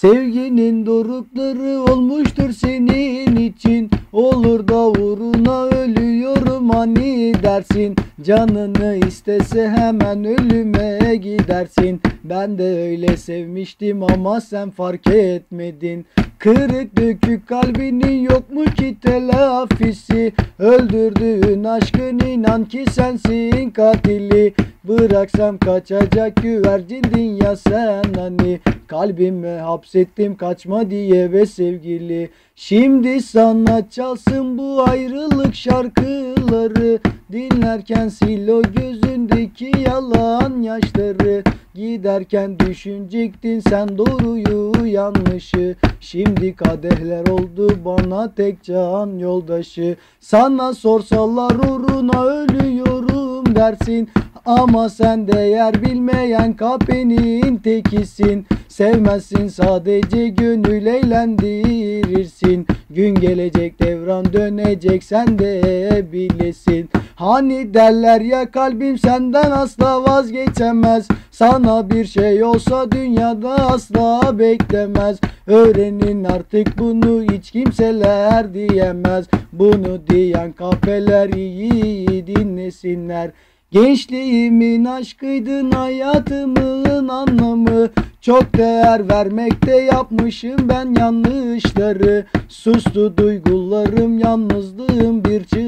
Sevginin dorukları olmuştur senin için. Olur da uğruna ölüyorum hani dersin. Canını istese hemen ölüme gidersin. Ben de öyle sevmiştim ama sen fark etmedin. Kırık dökük kalbinin yok mu ki telafisi. Öldürdüğün aşkın inan ki sensin katili Bıraksam kaçacak güvercindin ya sen hani. Kalbime hapsettim kaçma diye ve sevgili. Şimdi sana çalsın bu ayrılık şarkıları. Dinlerken sil o gözündeki yalan yaşları. Giderken düşünecektin sen doğruyu yanlışı. Şimdi kadehler oldu bana tek can yoldaşı. Sana sorsalar uğruna ölüyorum dersin ama sen değer bilmeyen kapenin tekisin. Sevmezsin sadece gönül eğlendirirsin. Gün gelecek devran dönecek sen de bilesin. Hani derler ya kalbim senden asla vazgeçemez. Sana bir şey olsa dünyada asla beklemez. Öğrenin artık bunu hiç kimseler diyemez. Bunu diyen kafeler iyi dinlesinler Gençliğimin aşkıydın hayatımın anlamı. Çok değer vermekte yapmışım ben yanlışları. Sustu duygularım yalnızlığım bir çığlıktı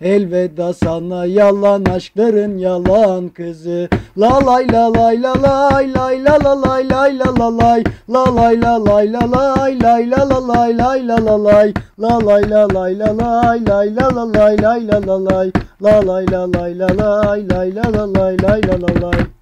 Elveda sana yalan aşkların yalan kızı La lay la lay la lay lay la la lay lay la la lay La lay la lay la lay lay la la lay lay la la lay La lay la lay la lay lay la la lay lay la la lay La lay la lay la lay lay la la lay lay la la lay